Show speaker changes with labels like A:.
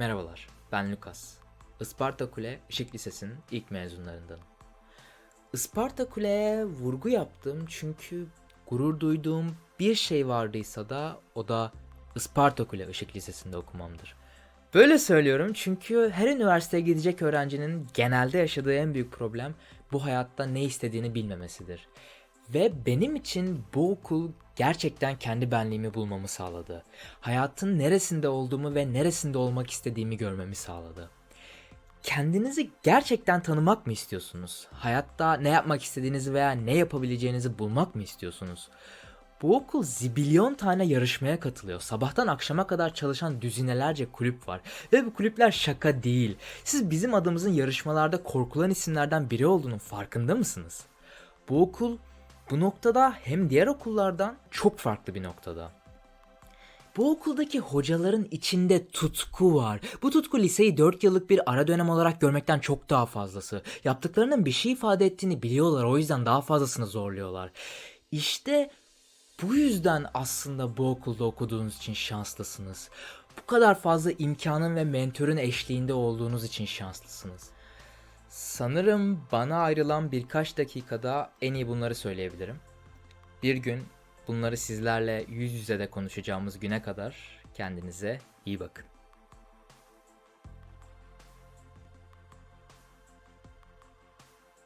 A: Merhabalar, ben Lukas. Isparta Kule Işık Lisesi'nin ilk mezunlarındanım. Isparta Kule'ye vurgu yaptım çünkü gurur duyduğum bir şey vardıysa da o da Isparta Kule Işık Lisesi'nde okumamdır. Böyle söylüyorum çünkü her üniversiteye gidecek öğrencinin genelde yaşadığı en büyük problem bu hayatta ne istediğini bilmemesidir. Ve benim için bu okul gerçekten kendi benliğimi bulmamı sağladı. Hayatın neresinde olduğumu ve neresinde olmak istediğimi görmemi sağladı. Kendinizi gerçekten tanımak mı istiyorsunuz? Hayatta ne yapmak istediğinizi veya ne yapabileceğinizi bulmak mı istiyorsunuz? Bu okul zibilyon tane yarışmaya katılıyor. Sabahtan akşama kadar çalışan düzinelerce kulüp var. Ve bu kulüpler şaka değil. Siz bizim adımızın yarışmalarda korkulan isimlerden biri olduğunun farkında mısınız? Bu okul bu noktada hem diğer okullardan çok farklı bir noktada. Bu okuldaki hocaların içinde tutku var. Bu tutku liseyi 4 yıllık bir ara dönem olarak görmekten çok daha fazlası. Yaptıklarının bir şey ifade ettiğini biliyorlar o yüzden daha fazlasını zorluyorlar. İşte bu yüzden aslında bu okulda okuduğunuz için şanslısınız. Bu kadar fazla imkanın ve mentörün eşliğinde olduğunuz için şanslısınız. Sanırım bana ayrılan birkaç dakikada en iyi bunları söyleyebilirim. Bir gün bunları sizlerle yüz yüze de konuşacağımız güne kadar kendinize iyi bakın.